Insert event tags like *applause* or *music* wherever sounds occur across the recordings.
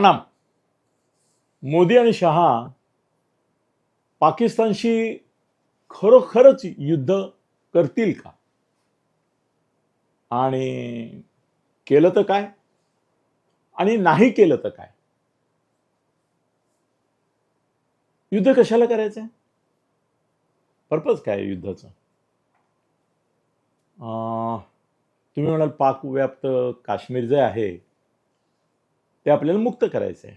प्रणाम. मोदी आणि शहा पाकिस्तानशी खरोखरच युद्ध करतील का? आणि केलं तर काय? आणि नाही केलं तर काय? युद्ध कशाला करायचंय? पर्पज काय युद्धाचं? अं, तुम्ही म्हणाल पाक व्याप्त काश्मीर जे आहे ते आपल्याला मुक्त करायचं आहे.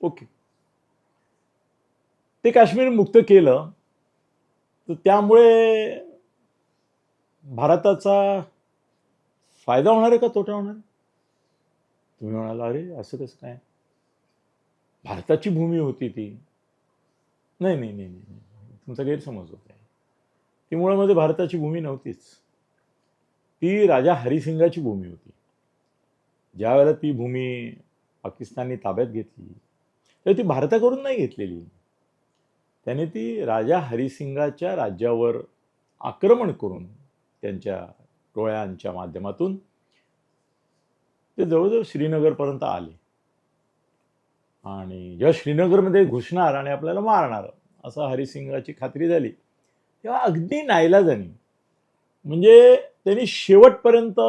ओके. ते काश्मीर मुक्त केलं तर त्यामुळे भारताचा फायदा होणार आहे का तोटा होणार तुम्ही म्हणाला अरे असं कसं काय? भारताची भूमी होती ती. नाही नाही नाही नाही नाही. तुमचा गैरसमज होत आहे. ती मुळामध्ये भारताची भूमी नव्हतीच. ती राजा हरिसिंगाची भूमी होती. ज्या वेळेला ती भूमी पाकिस्तानने ताब्यात घेतली तर ती भारताकडून नाही घेतलेली. त्याने ती राजा हरिसिंगाच्या राज्यावर आक्रमण करून त्यांच्या टोळ्यांच्या माध्यमातून ते जवळजवळ श्रीनगरपर्यंत आले. आणि जेव्हा श्रीनगरमध्ये घुसणार आणि आपल्याला मारणार असं हरिसिंगाची खात्री झाली तेव्हा अगदी नाईलाजानी म्हणजे त्यांनी शेवटपर्यंत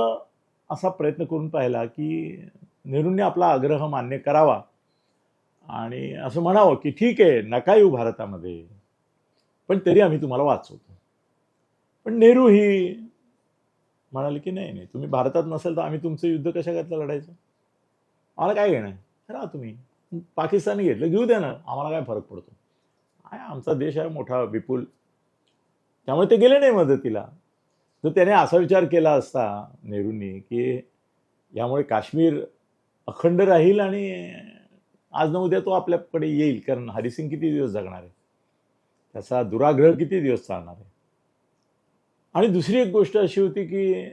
असा प्रयत्न करून पाहिला की नेहरूंनी आपला आग्रह मान्य करावा आणि असं म्हणावं की ठीक आहे नका येऊ भारतामध्ये पण तरी आम्ही तुम्हाला वाचवतो. पण नेहरू ही म्हणाले की नाही नाही तुम्ही भारतात नसेल तर आम्ही तुमचं युद्ध कशा करता लढायचं? आम्हाला काय घेणं आहे? राहा तुम्ही. पाकिस्तानने घेतलं घेऊ द्या ना आम्हाला काय फरक पडतो? आहे आमचा देश आहे मोठा विपुल. त्यामुळे ते गेले नाही मदतीला. तर त्याने असा विचार केला असता नेहरूंनी की यामुळे काश्मीर अखंड राहील आणि आज न उद्या तो आपल्याकडे येईल कारण हरिसिंग किती दिवस जगणार आहे? त्याचा दुराग्रह किती दिवस चालणार आहे? आणि दुसरी एक गोष्ट अशी होती की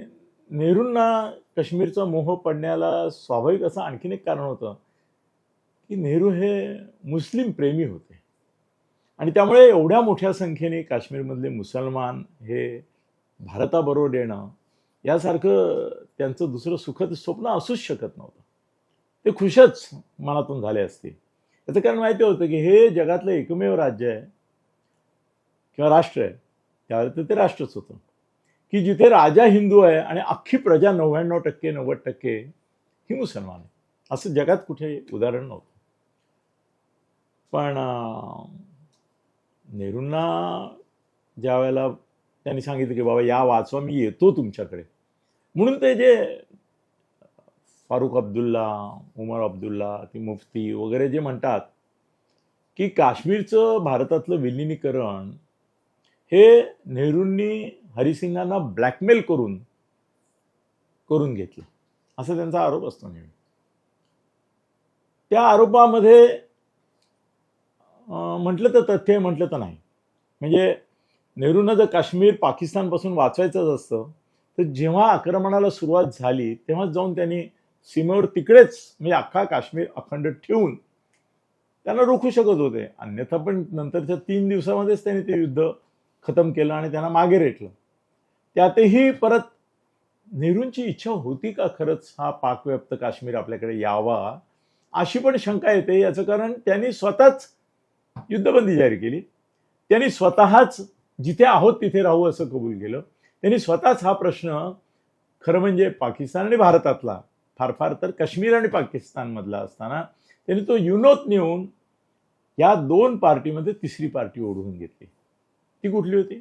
नेहरूंना काश्मीरचा मोह पडण्याला स्वाभाविक असं आणखीन एक कारण होतं की नेहरू हे मुस्लिम प्रेमी होते. आणि त्यामुळे एवढ्या मोठ्या संख्येने काश्मीरमधले मुसलमान हे भारताबरोबर येणं यासारखं त्यांचं दुसरं सुखद स्वप्न असूच शकत नव्हतं. ते खुशच मनातून झाले असते. याचं कारण माहिती होतं की हे जगातलं एकमेव राज्य आहे किंवा राष्ट्र आहे. त्यावेळेला तर ते राष्ट्रच होतं. की जिथे राजा हिंदू आहे आणि अख्खी प्रजा नव्याण्णव टक्के नव्वद टक्के ही मुसलमान आहे. असं जगात कुठे उदाहरण नव्हतं. पण नेहरूंना ज्या वेळेला त्यांनी सांगितलं की बाबा या वाचवा मी येतो तुमच्याकडे. म्हणून ते जे फारुख अब्दुल्ला उमर अब्दुल्ला ती मुफ्ती वगैरे जे म्हणतात की काश्मीरचं भारतातलं विलिनीकरण हे नेहरूंनी हरिसिंगांना ब्लॅकमेल करून करून घेतलं. असा त्यांचा आरोप असतो नेहमी. त्या आरोपामध्ये म्हटलं तर तथ्य म्हटलं तर नाही. म्हणजे नेहरूंना जर काश्मीर पाकिस्तानपासून वाचवायचंच असतं. तर जेव्हा आक्रमणाला सुरुवात झाली तेव्हा जाऊन त्यांनी सीमेवर तिकडेच म्हणजे अख्खा काश्मीर अखंड ठेवून त्यांना रोखू शकत होते. अन्यथा पण नंतरच्या तीन दिवसामध्येच त्यांनी ते युद्ध खतम केलं आणि त्यांना मागे रेटलं. त्यातही परत नेहरूंची इच्छा होती का खरंच हा पाकव्याप्त काश्मीर आपल्याकडे यावा? अशी पण शंका येते. याचं कारण त्यांनी स्वतःच युद्धबंदी जाहीर केली. त्यांनी स्वतःच जिथे आहोत तिथे राहू असं कबूल केलं. त्यांनी स्वतःच हा प्रश्न खरं म्हणजे पाकिस्तान आणि भारतातला फार फार तर काश्मीर आणि पाकिस्तानमधला असताना त्यांनी तो युनोत नेऊन या दोन पार्टीमध्ये तिसरी पार्टी ओढवून घेतली. ती कुठली होती?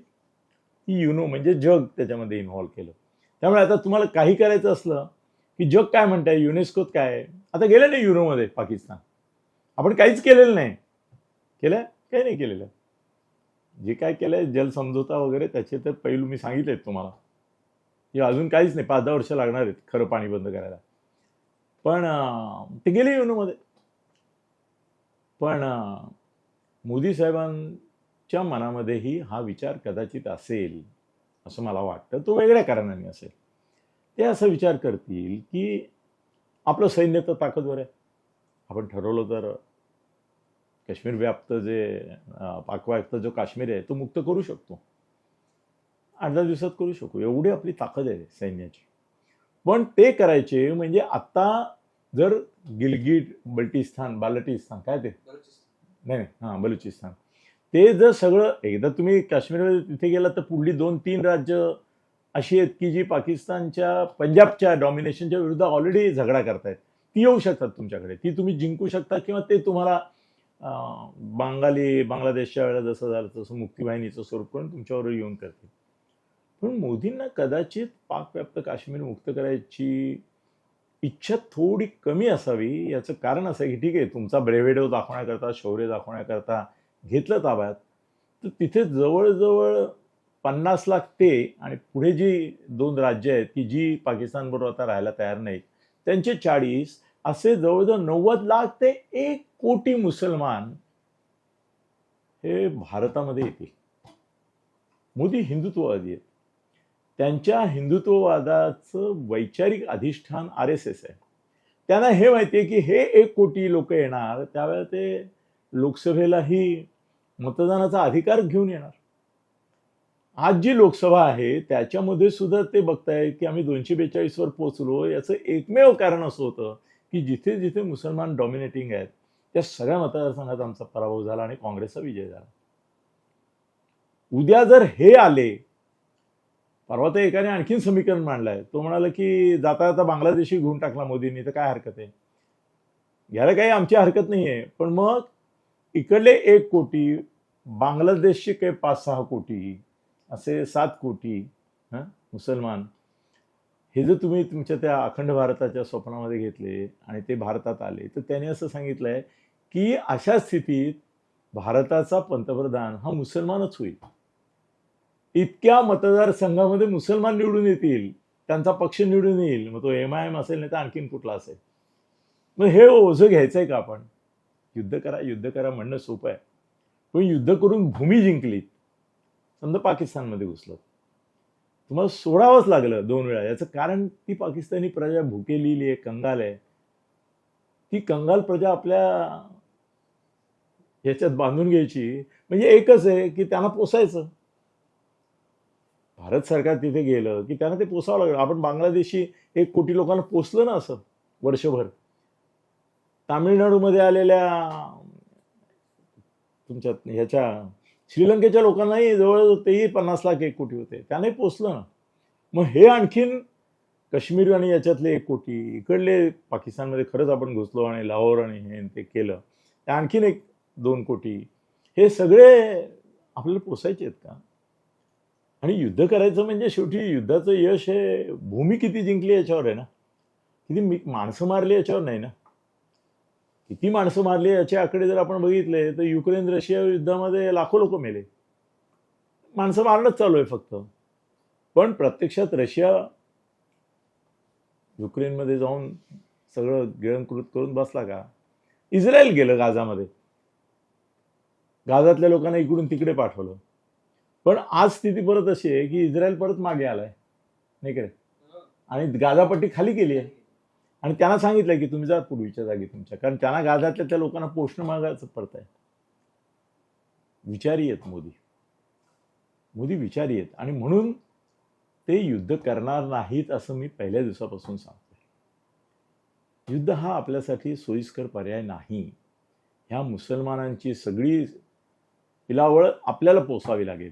ती युनो म्हणजे जग त्याच्यामध्ये इन्व्हॉल्व्ह केलं. त्यामुळे आता तुम्हाला काही करायचं असलं की जग काय म्हणताय युनेस्कोत काय? आता गेलं नाही युनोमध्ये पाकिस्तान. आपण काहीच केलेलं नाही. केलं? काही नाही केलेलं. जे काय केलंय जल समझोता वगैरे त्याचे तर पैलू मी सांगितलेत तुम्हाला. हे अजून काहीच नाही पाच दहा वर्ष लागणार आहेत खरं पाणी बंद करायला. पण ते गेले युनोमध्ये. पण मोदी साहेबांच्या मनामध्येही हा विचार कदाचित असेल असं मला वाटतं. तो वेगळ्या कारणाने असेल. ते असा विचार करतील की आपलं सैन्य तर ताकदवर आहे. आपण ठरवलं तर काश्मीर व्याप्त जे पाकव्याप्त जो काश्मीर आहे तो मुक्त करू शकतो. आठ दहा दिवसात करू शकू. एवढी आपली ताकद आहे सैन्याची. पण ते करायचे म्हणजे आत्ता जर गिलगिट बल्टिस्तान बालटिस्तान काय ते? नाही नाही. हां बलुचिस्तान. ते जर सगळं एकदा तुम्ही काश्मीरमध्ये तिथे गेलात तर पुढली दोन तीन राज्य अशी आहेत की जी पाकिस्तानच्या पंजाबच्या डॉमिनेशनच्या विरुद्ध ऑलरेडी झगडा करतायत. ती येऊ शकतात तुमच्याकडे. ती तुम्ही जिंकू शकता किंवा ते तुम्हाला बांगाली बांगलादेशच्या वेळेला जसं झालं तसं मुक्तीवाहिनीचं स्वरूप करून तुमच्यावर येऊन करतील. पण मोदींना कदाचित पाकव्याप्त काश्मीर मुक्त करायची इच्छा थोडी कमी असावी याचं कारण असं आहे की ठीक आहे तुमचा ब्रेवेडो दाखवण्याकरता शौर्य दाखवण्याकरता घेतलं ताब्यात तर तिथे जवळजवळ पन्नास लाख ते आणि पुढे जी दोन राज्य आहेत की जी पाकिस्तानबरोबर आता राहायला तयार नाहीत त्यांचे चाळीस असे जवळजवळ नव्वद लाख ते एक कोटी मुसलमान हे भारतामध्ये येतील. मोदी हिंदुत्ववादी आहेत. त्यांच्या हिंदुत्ववादाचं वैचारिक अधिष्ठान आर एस एस आहे. त्यांना हे माहिती आहे की हे एक कोटी लोक येणार त्यावेळेला ते लोकसभेलाही मतदानाचा अधिकार घेऊन येणार. आज जी लोकसभा आहे त्याच्यामध्ये सुद्धा ते बघताय की आम्ही दोनशे बेचाळीसवर पोचलो याचं एकमेव कारण असं होतं की जिथे जिथे मुसलमान डॉमिनेटिंग आहेत त्या सगळ्या मतदारसंघात आमचा पराभव झाला आणि काँग्रेसचा विजय झाला. उद्या जर हे आले परवा तर एकाने आणखीन समीकरण मांडलंय तो म्हणाला की जाता जाता बांगलादेशी घेऊन टाकला मोदींनी तर काय हरकत आहे? याला काही आमची हरकत नाही आहे. पण मग इकडले एक कोटी बांगलादेशचे काही पाच सहा कोटी असे सात कोटी हां मुसलमान हे जर तुम्ही तुमच्या त्या अखंड भारताच्या स्वप्नामध्ये घेतले आणि ते भारतात आले तर त्याने असं सांगितलंय की अशा स्थितीत भारताचा पंतप्रधान हा मुसलमानच होईल. इतक्या मतदारसंघामध्ये मुसलमान निवडून येतील त्यांचा पक्ष निवडून येईल मग तो एम आय एम असेल नाही तर आणखीन कुठला असेल. मग हे ओझं घ्यायचं आहे का आपण? युद्ध करा युद्ध करा म्हणणं सोपं आहे. पण युद्ध करून भूमी जिंकली समजा पाकिस्तानमध्ये घुसलं तुम्हाला सोडावंच लागलं दोन वेळा. याचं कारण ती पाकिस्तानी प्रजा भुकेलेली आहे कंगाल आहे. ती कंगाल प्रजा आपल्या याच्यात बांधून घ्यायची. म्हणजे एकच आहे की त्यांना पोसायचं. भारत सरकार तिथे गेलं की त्यांना ते पोसावं लागलं. आपण बांगलादेशी एक कोटी लोकांना पोसलं ना असं वर्षभर. तामिळनाडूमध्ये आलेल्या तुमच्या ह्याच्या श्रीलंकेच्या लोकांनाही जवळ तेही पन्नास लाख एक कोटी होते. त्याने पोचलं. ना मग हे आणखीन काश्मीर आणि याच्यातले एक कोटी इकडले पाकिस्तानमध्ये खरंच आपण घुसलो आणि लाहोर आणि हे ते केलं. ते आणखीन एक दोन कोटी. हे सगळे आपल्याला पोसायचे आहेत का? आणि युद्ध करायचं म्हणजे शेवटी युद्धाचं यश हे भूमी किती जिंकली याच्यावर आहे ना? किती मी माणसं मारली याच्यावर नाही ना? किती माणसं मारली याचे आकडे जर आपण बघितले तर युक्रेन रशिया युद्धामध्ये लाखो लोक मेले. माणसं मारणंच चालू आहे फक्त. पण प्रत्यक्षात रशिया युक्रेनमध्ये जाऊन सगळं गिळंकृत करून बसला का? इस्रायल गेलं गाझामध्ये. गाझातल्या लोकांना इकडून तिकडे पाठवलं. पण आज स्थिती परत अशी आहे की इस्रायल परत मागे आलाय. नाही का रे? आणि गाझापट्टी खाली केली आहे. आणि त्यांना सांगितलं की तुम्ही जा पूर्वीच्या जागी तुमच्या. कारण त्यांना गाजातल्या त्या लोकांना पोषण मागायचं पडत आहे विचारी आहेत मोदी. मोदी विचारी आहेत आणि म्हणून ते युद्ध करणार नाहीत असं मी पहिल्या दिवसापासून सांगतोय. युद्ध हा आपल्यासाठी सोयीस्कर पर्याय नाही. ह्या मुसलमानांची सगळी पिलावळ आपल्याला पोसावी लागेल.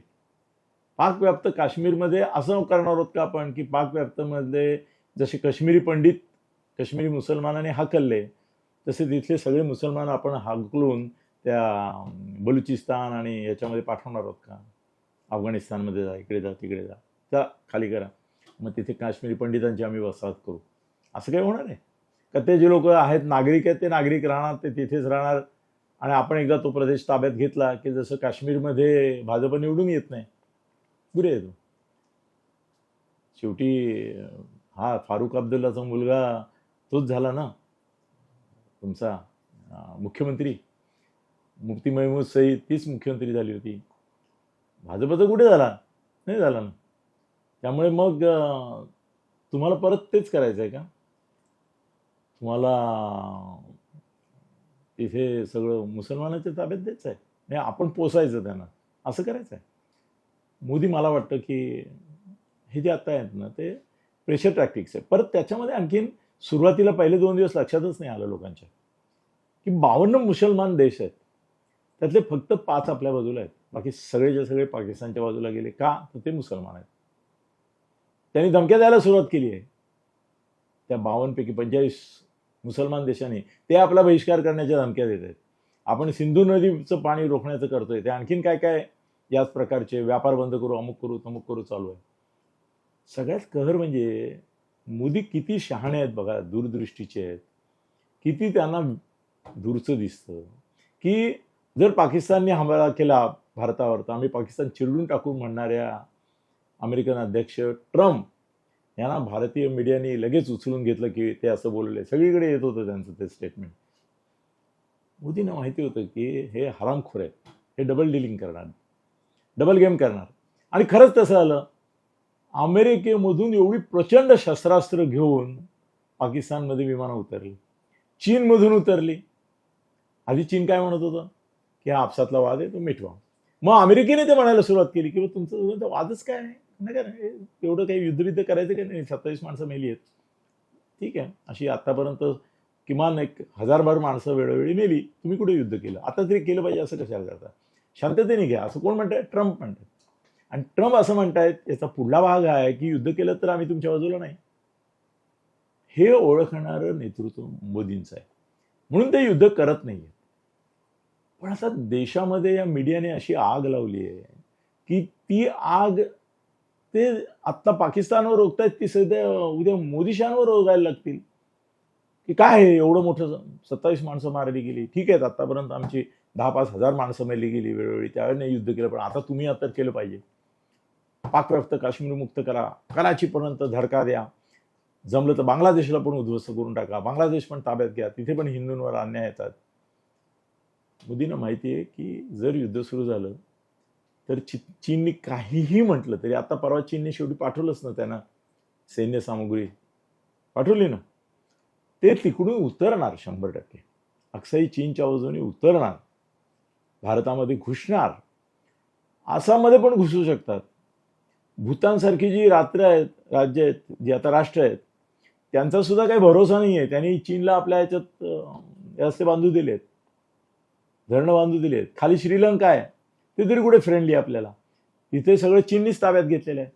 पाकव्याप्त काश्मीरमध्ये असं करणार आहोत का आपण? की पाकव्याप्तमध्ये जसे काश्मीरी पंडित काश्मीरी मुसलमानाने हाकलले. तसे तिथले सगळे मुसलमान आपण हाकलून त्या बलुचिस्तान आणि याच्यामध्ये पाठवणार आहोत का? अफगाणिस्तानमध्ये जा इकडे जा तिकडे जा. जा खाली करा. मग तिथे काश्मीरी पंडितांची आम्ही वसाहत करू. असं काही होणार आहे? का ते जे लोक आहेत नागरिक आहेत ते नागरिक राहणार ते तिथेच राहणार? आणि आपण एकदा तो प्रदेश ताब्यात घेतला की जसं काश्मीरमध्ये भाजप निवडून येत नाही पुढे येतो. शेवटी हा फारुख अब्दुल्लाचा मुलगा तोच झाला ना. तुमचा मुख्यमंत्री. मुफ्ती महमूद सईद तीच मुख्यमंत्री झाली होती. भाजपचा कुठे झाला? नाही झाला ना. त्यामुळे मग तुम्हाला परत तेच करायचं आहे का? तुम्हाला तिथे सगळं मुसलमानाच्या ताब्यात द्यायचं आहे? नाही आपण पोसायचं त्यांना. असं करायचं आहे? मोदी मला वाटतं की हे जे आता आहेत ना ते प्रेशर टॅक्टिक्स आहे. परत त्याच्यामध्ये आणखीन सुरुवातीला पहिले दोन दिवस लक्षातच नाही आलं लोकांच्या. की बावन्न मुसलमान देश आहेत. त्यातले फक्त पाच आपल्या बाजूला आहेत. बाकी सगळेच्या सगळे पाकिस्तानच्या बाजूला गेले का? तर ते मुसलमान आहेत. त्यांनी धमक्या द्यायला सुरुवात केली आहे. त्या बावन्नपैकी पंचेचाळीस मुसलमान देशांनी ते आपला बहिष्कार करण्याच्या धमक्या देत आहेत. आपण सिंधू नदीचं पाणी रोखण्याचं करतोय. ते आणखीन काय काय याच प्रकारचे व्यापार बंद करू अमुक करू तमुक करू चालू आहे. सगळ्यात कहर म्हणजे मोदी किती शहाणे आहेत बघा दूरदृष्टीचे आहेत. किती त्यांना दूरचं दिसतं. की जर पाकिस्तानने हमला केला भारतावर तर आम्ही पाकिस्तान चिरडून टाकू म्हणणाऱ्या अमेरिकन अध्यक्ष ट्रम्प यांना भारतीय मीडियाने लगेच उचलून घेतलं की ते असं बोलले. सगळीकडे येत होतं त्यांचं ते स्टेटमेंट मोदींना माहिती होतं की हे हरामखोर आहेत. हे डबल डिलिंग करणार. डबल गेम करणार. आणि खरंच तसं आलं अमेरिकेमधून एवढी प्रचंड शस्त्रास्त्र घेऊन पाकिस्तानमध्ये विमानं उतरली. चीनमधून उतरली. आधी चीन काय म्हणत होतं? की हा आपसातला वाद आहे तो मिटवा मग अमेरिकेने ते म्हणायला सुरुवात केली की तुमचं म्हणजे वादच काय आहे? नाही का? नाही एवढं काही युद्धविद्ध करायचं का नाही? सत्तावीस माणसं मेली आहेत. ठीक आहे. अशी आतापर्यंत किमान एक हजारभर माणसं वेळोवेळी मेली. तुम्ही कुठे युद्ध केलं? आता तरी केलं पाहिजे असं कशाला करता? शांततेने घ्या. असं कोण म्हणतंय? ट्रम्प म्हणतात. आणि ट्रम्प असं म्हणतायत याचा पुढला भाग आहे की युद्ध केलं तर आम्ही तुमच्या बाजूला नाही. हे ओळखणारं नेतृत्व मोदींचं आहे. म्हणून ते युद्ध करत नाही पण आता देशामध्ये या मीडियाने अशी आग लावली आहे की ती आग ते आत्ता पाकिस्तानवर रोखतायत ती सध्या उद्या मोदीशांवर रोगायला लागतील. की काय आहे एवढं मोठं सत्तावीस माणसं मारली गेली. ठीक आहेत आतापर्यंत आमची दहा पाच हजार माणसं मेली गेली वेळोवेळी. त्यावेळेने युद्ध केलं पण आता तुम्ही आता केलं पाहिजे. पाकव्याप्त काश्मीर मुक्त करा कराचीपर्यंत धडका द्या. जमलं तर बांगलादेशला पण उद्ध्वस्त करून टाका. बांगलादेश पण ताब्यात घ्या. तिथे पण हिंदूंवर अन्याय येतात. मोदींना माहिती आहे की जर युद्ध सुरू झालं तर ची चीनने काहीही म्हटलं तरी आता परवा चीनने शेवटी पाठवलंच ना त्यांना सैन्य सामुग्री. पाठवली ना? ते तिकडून उतरणार शंभर टक्के. अक्षयी चीनच्या बाजूने उतरणार. भारतामध्ये घुसणार. आसाममध्ये पण घुसू शकतात. भूतानसारखी जी रात्र आहेत राज्य आहेत जी आता राष्ट्र आहेत त्यांचा सुद्धा काही भरोसा नाही आहे त्यांनी चीनला आपल्या याच्यात रस्ते बांधू दिले आहेत धरणं बांधू दिली आहेत खाली श्रीलंका आहे. ते तरी कुठे फ्रेंडली आपल्याला? तिथे सगळं चीननीच ताब्यात घेतलेलं आहे.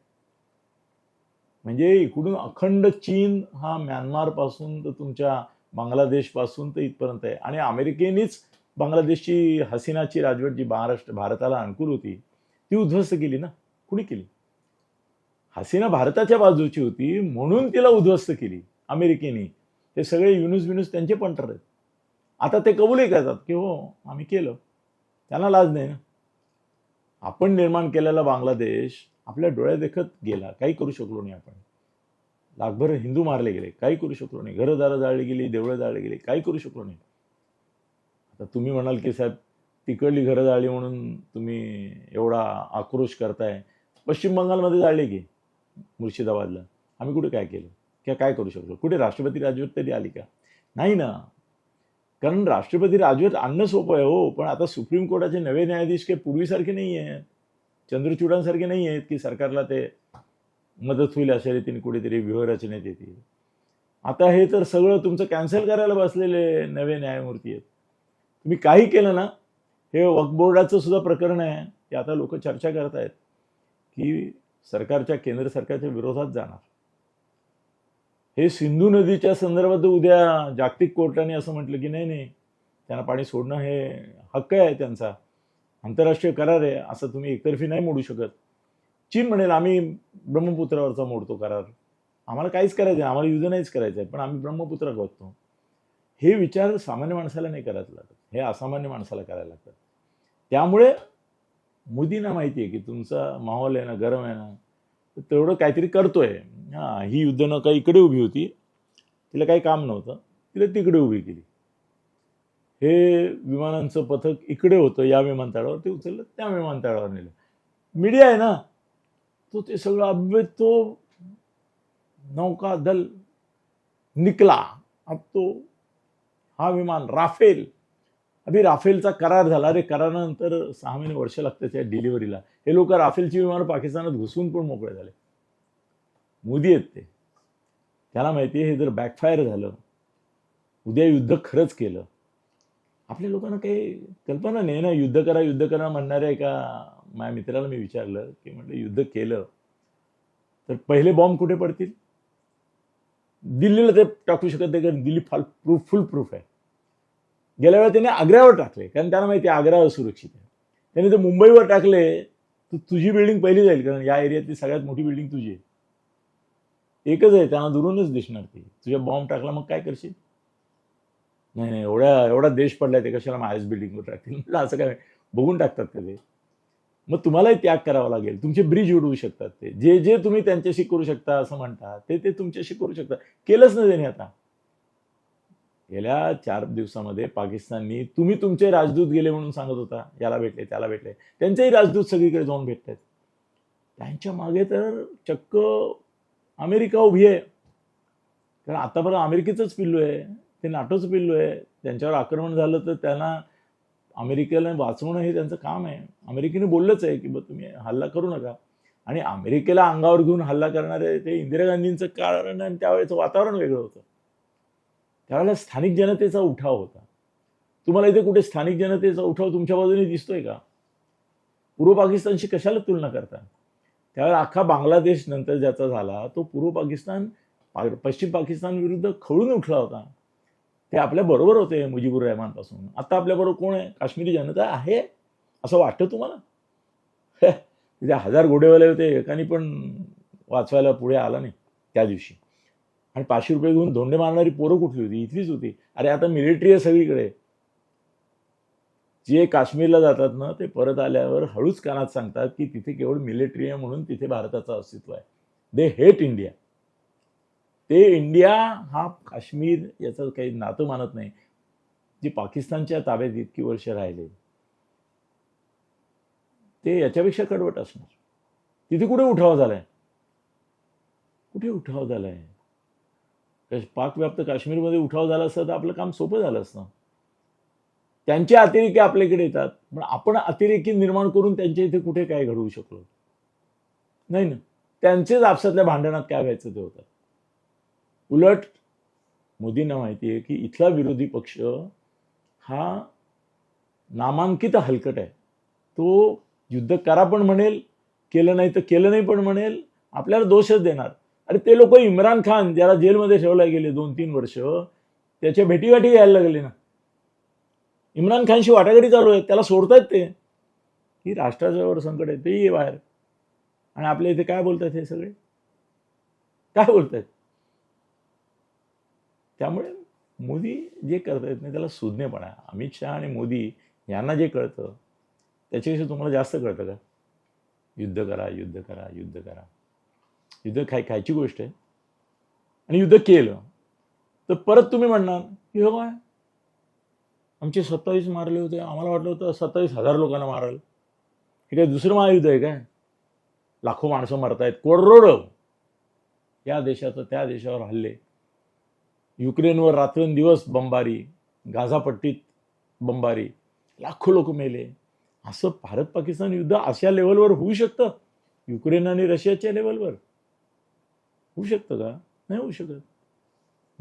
म्हणजे इकडून अखंड चीन हा म्यानमारपासून तर तुमच्या बांगलादेशपासून तर इथपर्यंत आहे. आणि अमेरिकेनेच बांगलादेशची हसीनाची राजवट जी महाराष्ट्र भारताला अनुकूल होती ती उद्ध्वस्त केली ना? कुणी केली? हसीना भारताच्या बाजूची होती म्हणून तिला उद्ध्वस्त केली अमेरिकेने. ते सगळे युनुस बिनुस त्यांचे पण ठरत आता ते कबूलही करतात की हो आम्ही केलं. त्यांना लाज नाही ना. आपण निर्माण केलेला बांगलादेश आपल्या डोळ्या देखत गेला. काही करू शकलो नाही आपण. लाखभर हिंदू मारले गेले. काही करू शकलो नाही. घरं दारं जाळली गेली देवळं जाळली गेली. काही करू शकलो नाही. आता तुम्ही म्हणाल की साहेब तिकडली घरं जाळली म्हणून तुम्ही एवढा आक्रोश करताय. पश्चिम बंगालमध्ये जाळली की. मुर्शिदाबादला. आम्ही कुठे काय केलं? किंवा काय करू शकलो? कुठे राष्ट्रपती राजवट तरी आली का? नाही ना. कारण राष्ट्रपती राजवट आणणं सोपं आहे हो पण आता सुप्रीम कोर्टाचे नवे न्यायाधीश काही पूर्वीसारखे नाही आहेत. चंद्रचूडांसारखे नाही आहेत की सरकारला ते मदत होईल अशा रीतीने कुठेतरी व्यूहरचनेत येतील. आता हे तर सगळं तुमचं कॅन्सल करायला बसलेले नवे न्यायमूर्ती आहेत. तुम्ही काही केलं ना हे वक्फ बोर्डाचं सुद्धा प्रकरण आहे. ते आता लोक चर्चा करत आहेत की सरकारच्या केंद्र सरकारच्या विरोधात जाणार. हे सिंधू नदीच्या संदर्भात उद्या जागतिक कोर्टाने असं म्हटलं की नाही नाही त्यांना पाणी सोडणं हे हक्क आहे त्यांचा. आंतरराष्ट्रीय करार आहे असं तुम्ही एकतर्फी नाही मोडू शकत. चीन म्हणेल आम्ही ब्रह्मपुत्रावरचा मोडतो करार. आम्हाला काहीच करायचं आहे आम्हाला युद्ध नाहीच करायचं आहे पण आम्ही ब्रह्मपुत्र बघतो. हे विचार सामान्य माणसाला नाही करायला लागत. हे असामान्य माणसाला करायला लागतात. त्यामुळे मोदींना माहिती आहे की तुमचा माहोल आहे ना गरम आहे ना तर तेवढं काहीतरी करतोय. हां ही युद्ध न काही इकडे उभी होती. तिला काही काम नव्हतं. तिला तिकडे उभी केली. हे विमानांचं पथक इकडे होतं या विमानतळावर ते उचललं त्या विमानतळावर नेलं. मीडिया आहे ना तो ते सगळं अभ्य तो नौका दल निकला. अब तो हा विमान राफेल. अभि राफेलचा करार झाला. अरे करारानंतर सहा महिने वर्ष लागतात त्या डिलिव्हरीला हे लोक राफेलची विमानं पाकिस्तानात घुसून पण मोकळे झाले. मोदी आहेत ते. त्याला माहिती आहे हे जर बॅकफायर झालं उद्या युद्ध खरंच केलं. आपल्या लोकांना काही कल्पना नाही ना युद्ध करा युद्ध करा म्हणणाऱ्या एका माझ्या मित्राला मी विचारलं की म्हटलं युद्ध केलं तर पहिले बॉम्ब कुठे पडतील? दिल्लीला ते टाकू शकत नाही कारण दिल्ली फाल प्रूफ फुल प्रूफ आहे. गेल्या वेळा त्याने आग्र्यावर टाकले. कारण त्यांना माहिती आहे आग्रा सुरक्षित आहे. त्याने ते मुंबईवर टाकले तर तुझी बिल्डिंग पहिली जाईल. कारण या एरियातली सगळ्यात मोठी बिल्डिंग तुझी आहे. एकच आहे त्यांना दुरूनच दिसणार ती. तुझ्या बॉम्ब टाकला मग काय करशील? नाही नाही एवढ्या एवढा देश पडलाय ते कशाला माझ्याच बिल्डिंगवर टाकतील? म्हटलं असं काय बघून टाकतात का ते. मग तुम्हालाही त्याग करावा लागेल. तुमचे ब्रिज उडवू शकतात ते. जे जे तुम्ही त्यांच्याशी करू शकता असं म्हणता ते ते तुमच्याशी करू शकता केलंच नाही त्यांनी आता. गेल्या चार दिवसामध्ये पाकिस्ताननी तुम्ही तुमचे राजदूत गेले म्हणून सांगत होता याला भेटले त्याला भेटले. त्यांचेही राजदूत सगळीकडे जाऊन भेटत आहेत त्यांच्या मागे तर चक्क अमेरिका उभी आहे. कारण आतापर्यंत अमेरिकेचंच पिल्लू आहे ते नाटोचं पिल्लू आहे. त्यांच्यावर आक्रमण झालं तर त्यांना अमेरिकेला वाचवणं हे त्यांचं काम आहे. अमेरिकेने बोललंच आहे की बा तुम्ही हल्ला करू नका. आणि अमेरिकेला अंगावर घेऊन हल्ला करणारे ते इंदिरा गांधींचं कारण आणि त्यावेळेचं वातावरण वेगळं होतं. त्यावेळेला स्थानिक जनतेचा उठाव होता. तुम्हाला इथे कुठे स्थानिक जनतेचा उठाव तुमच्या बाजूने दिसतोय का? पूर्व पाकिस्तानशी कशाला तुलना करता? त्यावेळेला अख्खा बांगलादेश नंतर ज्याचा झाला तो पूर्व पाकिस्तान पश्चिम पाकिस्तान विरुद्ध खळून उठला होता. ते आपल्या बरोबर होते मुजीबुर रहमानपासून. आता आपल्याबरोबर कोण आहे? काश्मीरी जनता आहे? असं वाटतं तुम्हाला? *laughs* तिथे हजार घोडेवाले होते एकाने पण वाचवायला पुढे आला नाही त्या दिवशी. आणि पाचशे रुपये घेऊन धोंडे मारणारी पोरं कुठली होती? इथलीच होती. अरे आता मिलिटरी आहे सगळीकडे. जे काश्मीरला जातात ना ते परत आल्यावर हळूच कानात सांगतात की तिथे केवळ मिलिटरी आहे म्हणून तिथे भारताचं अस्तित्व आहे. दे हेट इंडिया ते इंडिया हा काश्मीर याचं काही नातं मानत नाही. जे पाकिस्तानच्या ताब्यात इतकी वर्ष राहिले. ते याच्यापेक्षा कडवट असणार. तिथे कुठे उठाव झालाय? कुठे उठाव झालाय? पाकव्याप्त काश्मीरमध्ये उठाव झाला असता तर आपलं काम सोपं झालं असतं. त्यांचे अतिरेकी आपल्याकडे येतात. पण आपण अतिरेकी निर्माण करून त्यांच्या इथे कुठे काय घडवू शकलो? नाही ना? त्यांचेच आपसातल्या भांडणात काय व्हायचं ते होतं. उलट मोदींना माहिती आहे की इथला विरोधी पक्ष हा नामांकित हलकट आहे. तो युद्ध करा पण म्हणेल केलं नाही तर केलं नाही पण म्हणेल आपल्याला दोषच देणार. अरे ते लोक इम्रान खान ज्याला जेलमध्ये ठेवले गेले दोन तीन वर्ष त्याच्या भेटीगाठी यायला लागले ना. इम्रान खानशी वाटाघाटी चालू आहे त्याला सोडतायत ते. की राष्ट्राच्यावर संकट आहे ते बाहेर. आणि आपल्या इथे काय बोलतात हे सगळे? काय बोलतायत? त्यामुळे मोदी जे करतायत नाही त्याला सुज्ञपणा. अमित शहा आणि मोदी यांना जे कळतं त्याच्याविषयी तुम्हाला जास्त कळतं का? युद्ध करा युद्ध करा युद्ध करा. युद्ध खाय खायची गोष्ट आहे? आणि युद्ध केलं. तर परत तुम्ही म्हणणार की हो काय? आमचे सत्तावीस मारले होते. आम्हाला वाटलं होतं सत्तावीस हजार लोकांना माराल हे काय दुसरं महायुद्ध आहे काय? लाखो माणसं मरतायत. करोड या देशाचं त्या देशावर हल्ले. युक्रेनवर रात्रंदिवस बंबारी. गाझापट्टीत बंबारी. लाखो लोक मेले. असं भारत पाकिस्तान युद्ध अशा लेवलवर होऊ शकतं? युक्रेन आणि रशियाच्या लेवलवर होऊ शकतं का? नाही होऊ शकत.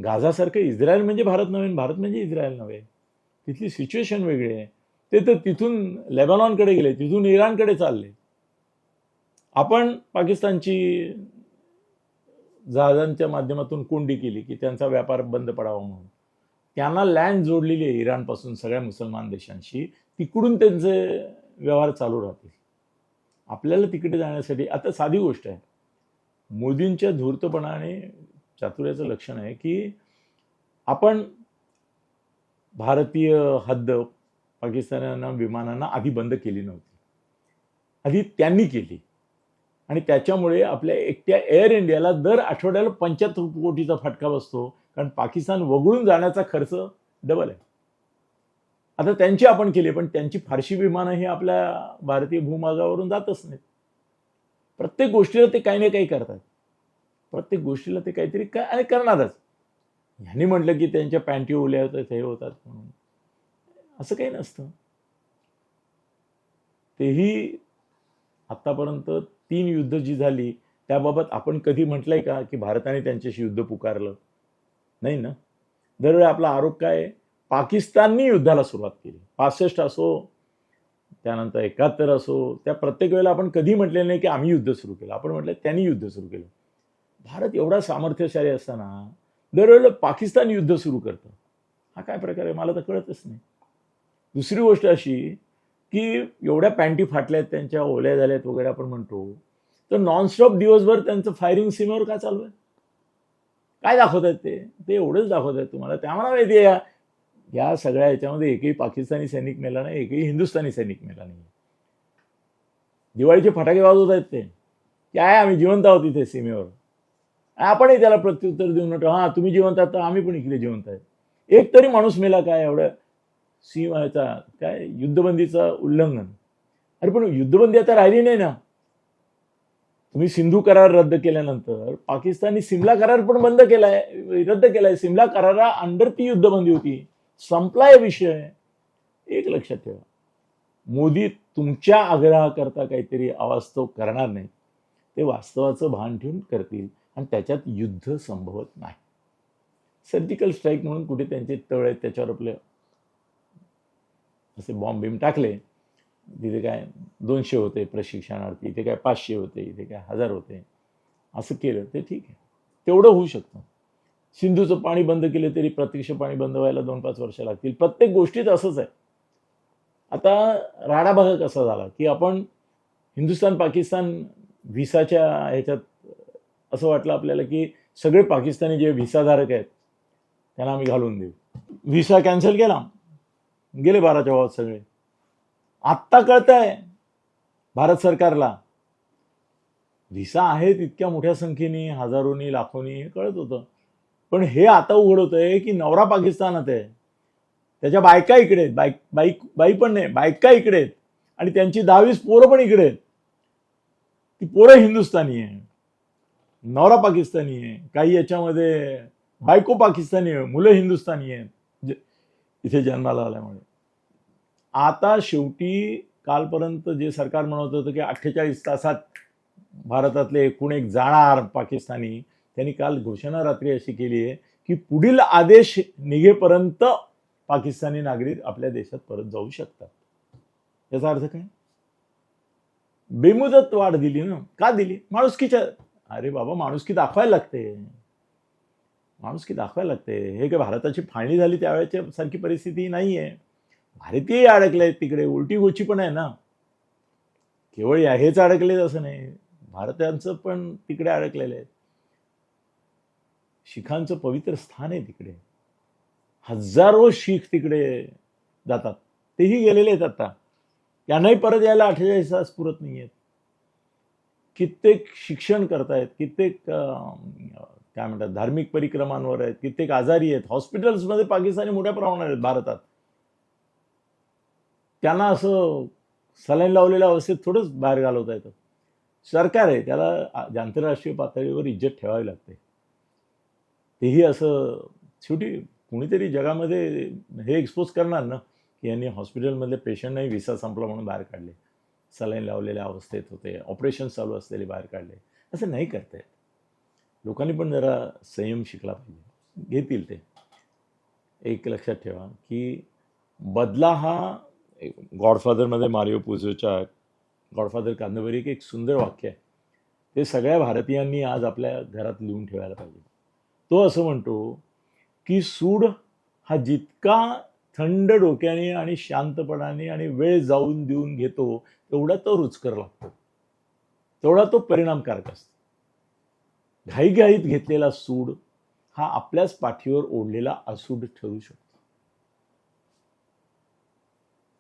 गाझासारखं इस्रायल म्हणजे भारत नव्हे भारत म्हणजे इस्रायल नव्हे. तिथली सिच्युएशन वेगळी आहे. ते तर तिथून लेबनॉनकडे गेले तिथून इराणकडे चालले. आपण पाकिस्तानची जहाजांच्या माध्यमातून कोंडी केली की त्यांचा व्यापार बंद पडावा म्हणून. त्यांना लँड जोडलेली आहे इराणपासून सगळ्या मुसलमान देशांशी. तिकडून त्यांचे व्यवहार चालू राहतील. आपल्याला तिकडे जाण्यासाठी आता साधी गोष्ट आहे. मोदींच्या धूर्तपणाने चातुर्याचं लक्षण आहे की आपण भारतीय हद्द पाकिस्तानांना विमानांना आधी बंद केली नव्हती. आधी त्यांनी केली. आणि त्याच्यामुळे आपल्या एकट्या एअर इंडियाला दर आठवड्याला पंच्याहत्तर कोटीचा फटका बसतो. कारण पाकिस्तान वगळून जाण्याचा खर्च डबल आहे. आता त्यांची आपण केली पण त्यांची फारशी विमानं ही आपल्या भारतीय भूभागावरून जातच नाहीत. प्रत्येक गोष्टीला ते काही ना काही करतात. प्रत्येक गोष्टीला ते काहीतरी काय आणि करणारच. ह्यांनी म्हटलं की त्यांच्या पॅन्टी ओल्या होतात हे होतात म्हणून. असं काही नसतं. तेही आत्तापर्यंत तीन युद्ध जी झाली त्याबाबत आपण कधी म्हटलंय का की भारताने त्यांच्याशी युद्ध पुकारलं? नाही ना? दरवेळी आपला आरोप काय आहे? पाकिस्ताननी युद्धाला सुरुवात केली. पासष्ट असो त्यानंतर एकाहत्तर असो त्या प्रत्येक वेळेला आपण कधी म्हटलेलं नाही की आम्ही युद्ध सुरू केलं. आपण म्हटलं त्यांनी युद्ध सुरू केलं. भारत एवढा सामर्थ्यशाली असताना दरवेळेला पाकिस्तान युद्ध सुरू करतं. हा काय प्रकार आहे? मला तर कळतच नाही. दुसरी गोष्ट अशी की एवढ्या पॅन्टी फाटल्यात त्यांच्या ओल्या झाल्यात वगैरे आपण म्हणतो तर नॉनस्टॉप दिवसभर त्यांचं फायरिंग सीमेवर काय चालू आहे? काय दाखवत आहेत ते? ते एवढंच दाखवत आहेत तुम्हाला. त्या त्यामुळे माहिती आहे या सगळ्या याच्यामध्ये एकही पाकिस्तानी सैनिक मेला नाही एकही हिंदुस्थानी सैनिक मेला नाही. दिवाळीचे फटाके वाजवत आहेत ते. काय आम्ही जिवंत आहोत इथे सीमेवर. आपणही त्याला प्रत्युत्तर देऊन म्हणतो हां तुम्ही जिवंत आहात तर आम्ही पण इकडे जिवंत आहे. एक तरी माणूस मेला काय एवढं? सीमाचा काय युद्धबंदीचं उल्लंघन. अरे पण युद्धबंदी आता राहिली नाही ना. तुम्ही सिंधू करार रद्द केल्यानंतर पाकिस्तानी सिमला करार पण बंद केलाय रद्द केलाय. सिमला करारा अंडर ती युद्धबंदी होती. संपलाय विषय. एक लक्षात ठेवा. मोदी तुमच्या आग्रहाकरता काहीतरी अवास्तव करणार नाही. ते वास्तवाचं भान ठेवून करतील आणि त्याच्यात युद्ध संभवत नाही. सर्जिकल स्ट्राईक म्हणून कुठे त्यांचे तळ आहेत त्याच्यावर आपले असे बॉम्ब बिम टाकले. तिथे काय दोनशे होते प्रशिक्षणार्थी इथे काय पाचशे होते इथे काय हजार होते. असं केलं ते ठीक आहे. तेवढं होऊ शकतं. सिंधूचं पाणी बंद केलं तरी प्रत्यक्ष पाणी बंद व्हायला दोन पाच वर्ष लागतील. प्रत्येक गोष्टीत असंच आहे. आता राडा बघा कसा झाला की आपण हिंदुस्थान पाकिस्तान व्हिसाच्या ह्याच्यात असं वाटलं आपल्याला की सगळे पाकिस्तानी जे व्हिसाधारक आहेत त्यांना आम्ही घालून देऊ. व्हिसा कॅन्सल केला. गेले बाराच्या भावात सगळे. आत्ता कळत आहे भारत सरकारला. व्हिसा आहेत इतक्या मोठ्या संख्येने हजारोनी लाखोनी हे कळत होतं. पण हे आता उघड होतंय की नवरा पाकिस्तानात आहे. त्याच्या बायका इकडे आहेत. बाईक बाईक बाई पण नाही बायका इकडे आहेत. आणि त्यांची दहावीस पोरं पण इकडे आहेत. ती पोरं हिंदुस्थानी आहे. नवरा पाकिस्तानी आहे. काही याच्यामध्ये बायको पाकिस्तानी आहे. मुलं हिंदुस्थानी आहेत. इथे जन्माला आल्यामुळे. आता शेवटी कालपर्यंत जे सरकार म्हणत होतं की अठ्ठेचाळीस तासात भारतातले एकूण एक जाणार पाकिस्तानी त्यांनी काल घोषणा रात्री अशी केली आहे की पुढील आदेश निघेपर्यंत पाकिस्तानी नागरिक आपल्या देशात परत जाऊ शकतात. याचा अर्थ काय? बेमुदत वाढ दिली ना? का दिली? माणुसकीच्या अरे बाबा माणुसकी दाखवायला लागते. माणुसकी दाखवायला लागते. हे काय भारताची फाळणी झाली त्यावेळेच्या सारखी परिस्थिती नाही आहे भारतीयही अडकले आहेत तिकडे. उलटी गोची पण आहे ना? केवळ या- हेच अडकलेत असं नाही. भारतीयांचं पण तिकडे अडकलेले आहेत. शिखांचं पवित्र स्थान आहे तिकडे. हजारो शीख तिकडे जातात. तेही गेलेले आहेत आता. त्यांनाही परत यायला अठ्ठेचाळीस तास पुरत नाही आहेत कित्येक शिक्षण करतायत कित्येक काय म्हणतात धार्मिक परिक्रमांवर आहेत कित्येक आजारी आहेत. हॉस्पिटल्समध्ये पाकिस्तानी मोठ्या प्रमाणात आहेत भारतात. त्यांना असं सलाईन लावलेल्या अवस्थेत थोडंच बाहेर घालवता येतं. सरकार आहे त्याला आंतरराष्ट्रीय पातळीवर इज्जत ठेवावी लागते. तेही असं शेवटी कुणीतरी जगामध्ये हे एक्सपोज करणार ना की यांनी हॉस्पिटलमधले पेशंटनाही व्हिसा संपला म्हणून बाहेर काढले. सलाईन लावलेल्या अवस्थेत होते ऑपरेशन चालू असलेले बाहेर काढले. असं नाही करता येत. लोकांनी पण जरा संयम शिकला पाहिजे. घेतील ते. एक लक्षात ठेवा की बदला हा गॉडफादरमध्ये मारिओ पुझोच्या गॉडफादर कादंबरी एक सुंदर वाक्य आहे. ते सगळ्या भारतीयांनी आज आपल्या घरात लिहून ठेवायला पाहिजे. तो असं म्हणतो की सूड हा जितका थंड डोक्याने आणि शांतपणाने आणि वेळ जाऊन देऊन घेतो तेवढा तो रुचकर लागतो. तेवढा तो परिणामकारक असतो. घाईघाईत घेतलेला सूड हा आपल्याच पाठीवर ओढलेला असूड ठरू शकतो.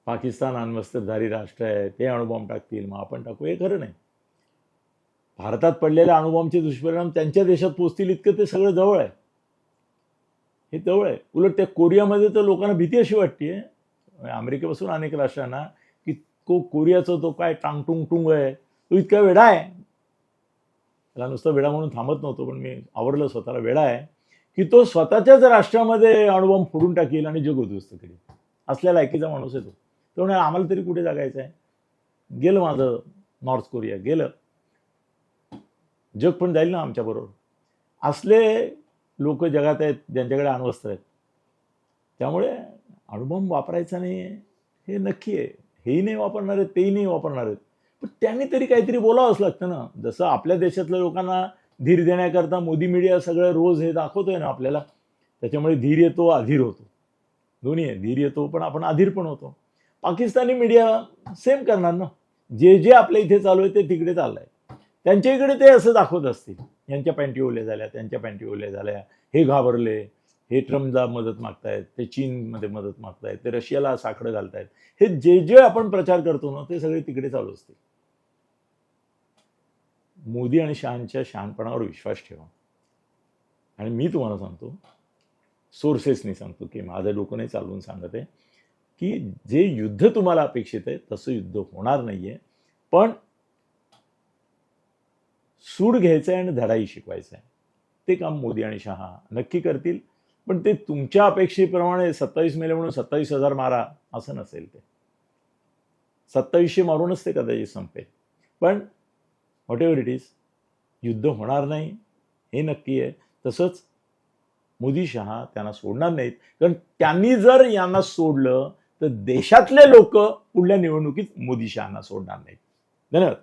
पाकिस्तान अण्वस्त्रधारी राष्ट्र आहे ते अणुबॉम्ब टाकतील मग आपण टाकू हे खरं नाही. भारतात पडलेल्या अणुबॉम्बचे दुष्परिणाम त्यांच्या देशात पोचतील इतकं ते सगळं जवळ आहे. हे जवळ आहे. उलट त्या कोरियामध्ये तर लोकांना भीती अशी वाटते. अमेरिकेपासून अनेक राष्ट्रांना की तो कोरियाचा तो काय टांगटुंग टुंग आहे. तो इतका वेडा आहे. त्याला नुसतं वेडा म्हणून थांबत नव्हतो पण मी आवडलं स्वतःला वेडा आहे. की तो स्वतःच्याच राष्ट्रामध्ये अणुबॉम्ब फोडून टाकेल आणि जग उद्ध्वस्त करेल. असल्या लायकीचा माणूस आहे तो. म्हणाला आम्हाला तरी कुठे जगायचं आहे गेलं माझं नॉर्थ कोरिया गेलं. जग पण जाईल ना आमच्याबरोबर असले लोक जगात आहेत ज्यांच्याकडे अण्वस्त्र आहेत. त्यामुळे अणुबॉम्ब वापरायचा नाही हे नक्की आहे. हेही नाही वापरणार आहेत तेही नाही वापरणार आहेत. पण त्यांनी तरी काहीतरी बोलावंच लागतं ना. जसं आपल्या देशातल्या लोकांना धीर देण्याकरता मोदी मीडिया सगळं रोज हे दाखवतोय ना आपल्याला त्याच्यामुळे धीर येतो अधीर होतो. दोन्ही आहे धीर येतो पण आपण अधीर पण होतो. पाकिस्तानी मीडिया सेम करणार ना. जे जे आपल्या इथे चालू आहे ते तिकडे चाललंय. त्यांच्या इकडे ते असं दाखवत असतील. यांच्या पॅन्टी ओल्या झाल्या त्यांच्या पॅन्टी ओल्या झाल्या हे घाबरले हे ट्रम्पला मदत मागतायत ते चीनमध्ये मदत मागतायत ते रशियाला साखळं घालतायत. हे जे जे आपण प्रचार करतो ना ते सगळे तिकडे चालू असतील. मोदी आणि शहांच्या शहाणपणावर विश्वास ठेवा. आणि मी तुम्हाला सांगतो सोर्सेसनी सांगतो की माझं लोक नाही चालवून सांगत आहे की जे युद्ध तुम्हाला अपेक्षित आहे तसं युद्ध होणार नाहीये. पण सूड घ्यायचं आहे आणि धडाई शिकवायचं आहे ते काम मोदी आणि शहा नक्की करतील पण ते तुमच्या अपेक्षेप्रमाणे सत्तावीस मेले म्हणून सत्तावीस हजार मारा असं नसेल ते. सत्तावीसशे मारूनच ते कदाचित संपेल. पण व्हॉट एव्हर इट इज युद्ध होणार नाही हे नक्की आहे. तसंच मोदी शहा त्यांना सोडणार नाहीत. कारण त्यांनी जर यांना सोडलं तर देशातले लोक पुढल्या निवडणुकीत मोदी शहाना सोडणार नाहीत. धन्यवाद.